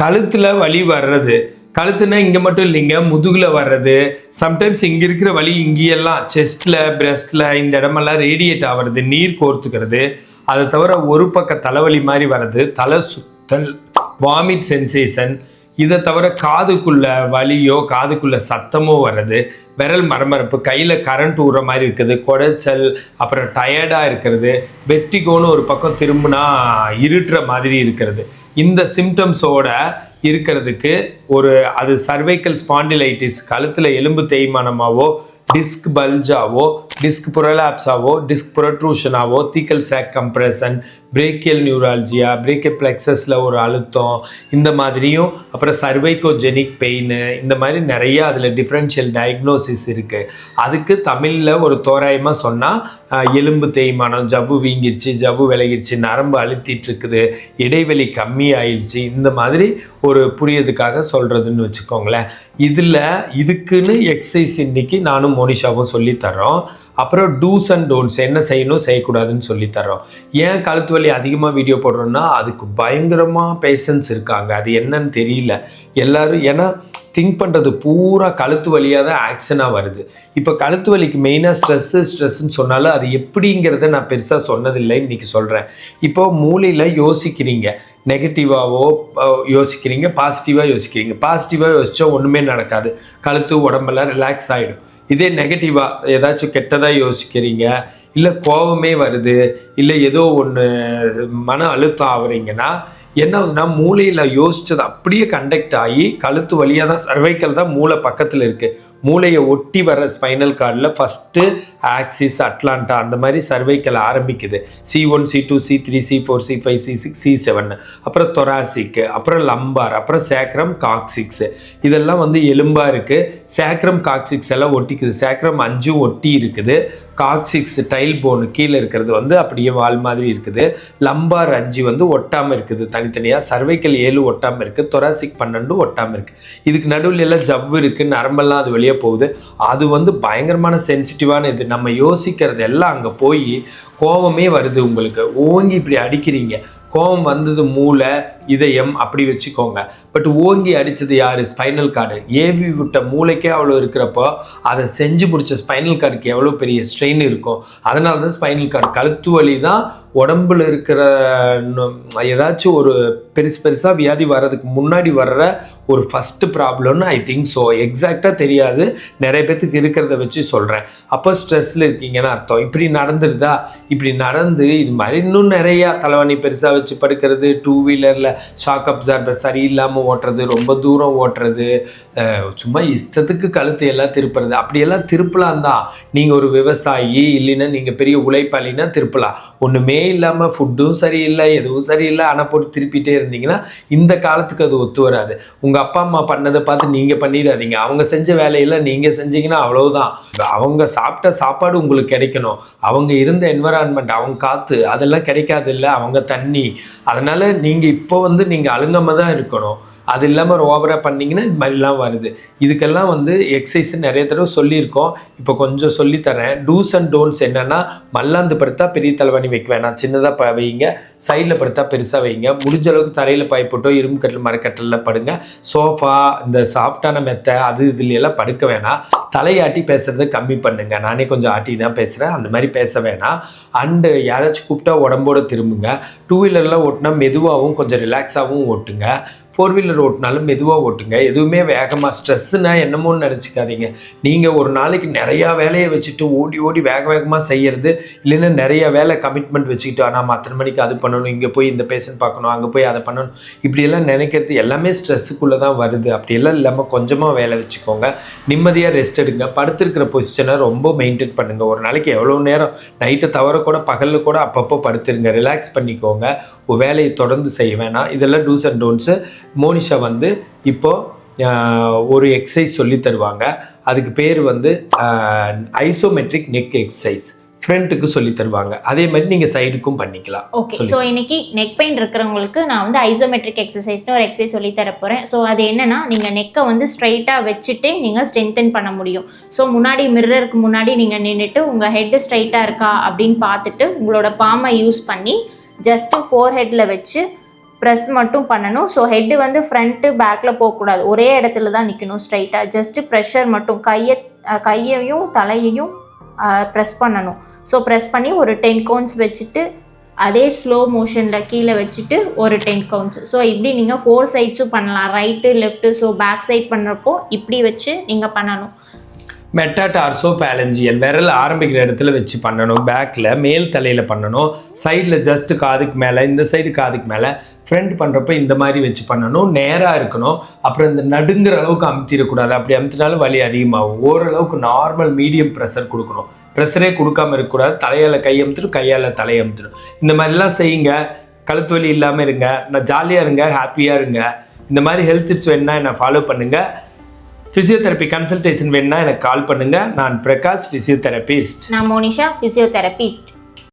கழுத்தில் வலி வர்றது. கழுத்துனா இங்கே மட்டும் இல்லைங்க முதுகில் வர்றது. சம்டைம்ஸ் இங்கே இருக்கிற வலி இங்கேயெல்லாம் செஸ்ட்டில் பிரஸ்ட்டில் இந்த இடமெல்லாம் ரேடியேட் ஆகிறது நீர் கோர்த்துக்கிறது. அதை தவிர ஒரு பக்க தலைவலி மாதிரி வர்றது தலை சுத்தல் வாமிட் சென்சேஷன் இதை தவிர காதுக்குள்ள வலியோ காதுக்குள்ள சத்தமோ வர்றது விரல் மரமரப்பு கையில் கரண்ட் ஊற மாதிரி இருக்குது குடைச்சல் அப்புறம் டயர்டாக இருக்கிறது வெட்டிகோன்னு ஒரு பக்கம் திரும்பினா இருட்டுற மாதிரி இருக்கிறது. இந்த சிம்டம்ஸோட இருக்கிறதுக்கு ஒரு அது சர்வைக்கல் ஸ்பாண்டிலைட்டிஸ் கழுத்தில் எலும்பு தேய்மானமாவோ டிஸ்க் பல்ஜாவோ டிஸ்க் புரலாப்ஸாவோ disc புரட்ரூஷனாவோ thecal sac compression brachial neuralgia brachial பிளெக்ஸஸில் ஒரு அழுத்தம் இந்த மாதிரியும் அப்புறம் சர்வைக்கோஜெனிக் பெயின் இந்த மாதிரி நிறைய அதில் டிஃப்ரென்ஷியல் டயக்னோசிஸ் இருக்குது அதுக்கு தமிழில் ஒரு தோராயமாக சொன்னால் எலும்பு தேய்மானம் ஜவ்வு வீங்கிருச்சு ஜவ்வு விலகிருச்சு நரம்பு அழுத்திட்டு இருக்குது இடைவெளி கம்மி ஆயிடுச்சு இந்த மாதிரி ஒரு புரியதுக்காக சொல்கிறதுன்னு வச்சுக்கோங்களேன். இதில் இதுக்குன்னு எக்ஸசைஸ் இன்னைக்கு நானும் மோனிஷாவும் சொல்லித்தரோம் அப்புறம் டூஸ் அண்ட் டோன்ட்ஸ் என்ன செய்யணும் செய்யக்கூடாதுன்னு சொல்லித்தரோம் ஏன் கழுத்து வலி அதிகமாக வீடியோ போடுறோன்னா அதுக்கு பயங்கரமாக பேஷன்ஸ் இருக்காங்க. அது என்னன்னு தெரியல. எல்லோரும் ஏன்னா திங்க் பண்ணுறது பூரா கழுத்து வலியாக தான் ஆக்ஷனாக வருது. இப்போ கழுத்து வலிக்கு மெயினாக ஸ்ட்ரெஸ்ஸு ஸ்ட்ரெஸ்ஸுன்னு சொன்னாலும் அது எப்படிங்கிறத நான் பெருசாக சொன்னதில்லை இன்றைக்கி சொல்கிறேன் இப்போ மூளையில் யோசிக்கிறீங்க. நெகட்டிவாகவோ யோசிக்கிறீங்க பாசிட்டிவாக யோசிக்கிறீங்க. பாசிட்டிவாக யோசிச்சா ஒன்றுமே நடக்காது. கழுத்து உடம்பெல்லாம் ரிலாக்ஸ் ஆகிடும் இதே நெகட்டிவாக ஏதாச்சும் கெட்டதாக யோசிக்கிறீங்க இல்லை கோபமே வருது இல்லை ஏதோ ஒன்று மன அழுத்தம் ஆகுறீங்கன்னா என்ன ஆகுதுன்னா மூளையில் யோசிச்சது அப்படியே கண்டக்ட் ஆகி கழுத்து வழியாக தான் சர்வைக்கல் தான் மூளை பக்கத்தில் இருக்குது மூளையை ஒட்டி வர ஸ்பைனல் கார்டில் ஃபஸ்ட்டு ஆக்சிஸ் அட்லாண்டா அந்த மாதிரி சர்வைக்கல் ஆரம்பிக்குது. C one C two C three C four C five C six C seven அப்புறம் தொராசிக்கு அப்புறம் லம்பார் அப்புறம் சேக்ரம் காக்சிக்ஸ் இதெல்லாம் வந்து எலும்பாக இருக்குது சேக்ரம் காக்சிக்ஸ் எல்லாம் ஒட்டிக்குது. சேக்ரம் அஞ்சும் ஒட்டி இருக்குது. காக்சிக்ஸ் டைல் போனு கீழே இருக்கிறது வந்து அப்படியே வால் மாதிரி இருக்குது. லம்பார் அஞ்சு வந்து ஒட்டாமல் இருக்குது. தனித்தனியாக சர்வைக்கல் ஏழு ஒட்டாமல் இருக்குது தொராசிக் பன்னெண்டு ஒட்டாமல் இருக்குது இதுக்கு நடுவில் எல்லாம் ஜவ்வு இருக்குது நரம்பெல்லாம் அது வெளியே போகுது. அது வந்து பயங்கரமான சென்சிட்டிவான இது. நம்ம யோசிக்கிறது எல்லாம் அங்கே போய் கோவமே வருது உங்களுக்கு. ஓங்கி இப்படி அடிக்கிறீங்க. கோவம் வந்தது மூளை இதயம் அப்படி வச்சுக்கோங்க. பட் ஓங்கி அடித்தது யார்? ஸ்பைனல் கார்டு ஏவி விட்ட மூளைக்கே அவ்வளோ இருக்கிறப்போ அதை செஞ்சு பிடிச்ச ஸ்பைனல் கார்டுக்கு எவ்வளோ பெரிய ஸ்ட்ரெயின் இருக்கும். அதனால தான் ஸ்பைனல் கார்டு கழுத்து வலி தான் உடம்புல இருக்கிற ஏதாச்சும் ஒரு பெருசு பெருசாக வியாதி வர்றதுக்கு முன்னாடி வர்ற ஒரு ஃபஸ்ட்டு ப்ராப்ளம்னு ஐ திங்க் ஸோ எக்ஸாக்டாக தெரியாது. நிறைய பேர்த்துக்கு இருக்கிறத வச்சு சொல்கிறேன் அப்போ ஸ்ட்ரெஸ்ஸில் இருக்கீங்கன்னு அர்த்தம். இப்படி நடந்துருதா? இப்படி நடந்து இது மாதிரி இன்னும் நிறையா தலைவணி பெருசாக வச்சு படுக்கிறது டூ வீலரில் ஷாக் அப்சார்பர் சரியில்லாமல் ஓட்டுறது ரொம்ப தூரம் ஓட்டுறது சும்மா இஷ்டத்துக்கு கழுத்து எல்லாம் திருப்புறது. அப்படியெல்லாம் திருப்பலாம் தான். நீங்கள் ஒரு விவசாயி இல்லைன்னா நீங்கள் பெரிய உழைப்பாளின்னா திருப்பலாம். ஒன்றுமே இல்லாமல் ஃபுட்டும் சரியில்லை எதுவும் சரியில்லை ஆனால் போட்டு திருப்பிட்டே இருந்தீங்கன்னா இந்த காலத்துக்கு அது ஒத்து வராது. உங்கள் அப்பா அம்மா பண்ணதை பார்த்து நீங்கள் பண்ணிடாதீங்க. அவங்க செஞ்ச வேலையெல்லாம் நீங்கள் செஞ்சீங்கன்னா அவ்வளோதான் அவங்க சாப்பிட்ட சாப்பாடு உங்களுக்கு கிடைக்கணும். அவங்க இருந்த என்வரான்மெண்ட் அவங்க காற்று அதெல்லாம் கிடைக்காது இல்லை. அவங்க தண்ணி. அதனால் நீங்கள் இப்போ வந்து நீங்கள் அழுங்காம தான் இருக்கணும். அது இல்லாமல் ஓவராக பண்ணிங்கன்னா இது மாதிரிலாம் வருது. இதுக்கெல்லாம் வந்து எக்ஸசைஸ் நிறைய தடவை சொல்லியிருக்கோம். இப்போ கொஞ்சம் சொல்லித்தரேன் டூஸ் அண்ட் டோன்ட்ஸ் என்னென்னா மல்லாந்து படுத்தா பெரிய தலைவணி வைக்க வேணாம் சின்னதாக ப வைங்க. சைடில் படுத்தா பெருசாக வைங்க. முடிஞ்ச அளவுக்கு தரையில் பாய் போட்டோ இரும்பு கட்டில் மரக்கட்டலில் படுங்க. சோஃபா இந்த சாஃப்டான மெத்தை அது இதுலையெல்லாம் படுக்க வேணாம். தலையாட்டி பேசுறதை கம்மி பண்ணுங்க. நானே கொஞ்சம் ஆட்டி தான் பேசுகிறேன் அந்த மாதிரி பேச வேணாம். அண்டு யாராச்சும் கூப்பிட்டா உடம்போட திரும்புங்க. டூ வீலர்லாம் ஓட்டினா மெதுவாகவும் கொஞ்சம் ரிலாக்ஸாகவும் ஓட்டுங்க. ஃபோர் வீலர் ஓட்டினாலும் மெதுவாக ஓட்டுங்க. எதுவுமே வேகமாக ஸ்ட்ரெஸ்ஸுனா என்னமோன்னு நினச்சிக்காதீங்க. நீங்கள் ஒரு நாளைக்கு நிறையா வேலையை வச்சுட்டு ஓடி ஓடி வேக வேகமாக செய்கிறது இல்லைன்னா நிறைய வேலை கமிட்மெண்ட் வச்சுக்கிட்டு ஆனால் அத்தனை மணிக்கு அது பண்ணணும் இங்கே போய் இந்த பேஷண்ட் பார்க்கணும் அங்கே போய் அதை பண்ணணும். இப்படியெல்லாம் நினைக்கிறது எல்லாமே ஸ்ட்ரெஸ்ஸுக்குள்ளே தான் வருது. அப்படியெல்லாம் இல்லாமல் கொஞ்சமாக வேலை வச்சுக்கோங்க. நிம்மதியாக ரெஸ்ட் எடுங்க. படுத்திருக்கிற பொசிஷனை ரொம்ப மெயின்டைன் பண்ணுங்கள் ஒரு நாளைக்கு எவ்வளோ நேரம் நைட்டை தவிர கூட பகலில் கூட அப்பப்போ படுத்துருங்க. ரிலாக்ஸ் பண்ணிக்கோங்க. வேலையை தொடர்ந்து செய்ய வேணாம். இதெல்லாம் டூஸ் அண்ட் டோன்ட்ஸு மோனிஷா வந்து இப்போ ஆஹ், ஒரு எக்ஸசைஸ் சொல்லி தருவாங்க. அதுக்கு பேர் வந்து ஐசோமெட்ரிக் நெக் எக்ஸசைஸ் ஃப்ரண்ட்டுக்கு சொல்லி தருவாங்க. அதே மாதிரி நீங்கள் சைடுக்கும் பண்ணிக்கலாம். ஓகே. ஸோ இன்னைக்கு நெக் பெயின் இருக்கிறவங்களுக்கு நான் வந்து ஐசோமெட்ரிக் எக்ஸசைஸ்னு ஒரு எக்ஸசைஸ் சொல்லி தர போகிறேன் ஸோ அது என்னன்னா நீங்கள் நெக்கை வந்து ஸ்ட்ரைட்டாக வச்சுட்டு நீங்கள் ஸ்ட்ரென்தன் பண்ண முடியும். ஸோ முன்னாடி மிரருக்கு முன்னாடி நீங்கள் நின்றுட்டு உங்கள் ஹெட்டு ஸ்ட்ரைட்டாக இருக்கா அப்படின்னு பார்த்துட்டு உங்களோட பாமை யூஸ் பண்ணி ஜஸ்ட்டு ஃபோர் ஹெட்டில் வச்சு ப்ரெஸ் மட்டும் பண்ணணும். ஸோ ஹெட்டு வந்து ஃப்ரண்ட்டு பேக்கில் போகக்கூடாது. ஒரே இடத்துல தான் நிற்கணும் ஸ்ட்ரைட்டாக ஜஸ்ட்டு ப்ரெஷர் மட்டும். கையை கையையும் தலையையும் ப்ரெஸ் பண்ணணும். ஸோ ப்ரெஸ் பண்ணி ஒரு டென் கவுண்ட்ஸ் வச்சுட்டு அதே ஸ்லோ மோஷனில் கீழே வச்சுட்டு ஒரு டென் கவுண்ட்ஸ் ஸோ இப்படி நீங்கள் ஃபோர் சைட்ஸும் பண்ணலாம். Right left so back side பண்ணுறப்போ இப்படி வச்சு நீங்கள் பண்ணணும். மெட்டாடார்சோ பேலஞ்சியல் விரல் ஆரம்பிக்கிற இடத்துல வச்சு பண்ணணும். பேக்கில் மேல் தலையில் பண்ணணும். சைடில் ஜஸ்ட்டு காதுக்கு மேலே. இந்த சைடு காதுக்கு மேலே. ஃப்ரெண்ட் பண்ணுறப்ப இந்த மாதிரி வச்சு பண்ணணும். நேராக இருக்கணும். அப்புறம் இந்த நடுங்கிற அளவுக்கு அமுத்திடக்கூடாது. அப்படி அமுத்தினாலும் வலி அதிகமாகும். ஓரளவுக்கு நார்மல் மீடியம் ப்ரெஷர் கொடுக்கணும். ப்ரெஷரே கொடுக்காம இருக்கக்கூடாது. தலையால் கை அமுத்திடும் கையால் தலையை அமுத்திடும். இந்த மாதிரிலாம் செய்யுங்க. கழுத்து வலி இல்லாமல் இருங்க. நான் ஜாலியாக இருங்க ஹாப்பியாக இருங்க. இந்த மாதிரி ஹெல்த் டிப்ஸ் வேணுன்னா என்னை ஃபாலோ பண்ணுங்கள் ஃபிசியோதெரப்பி கன்சல்டேஷன் வேணுன்னா எனக்கு கால் பண்ணுங்கள் நான் பிரகாஷ் ஃபிசியோதெரபிஸ்ட் நான் மோனிஷா ஃபிசியோதெரபிஸ்ட்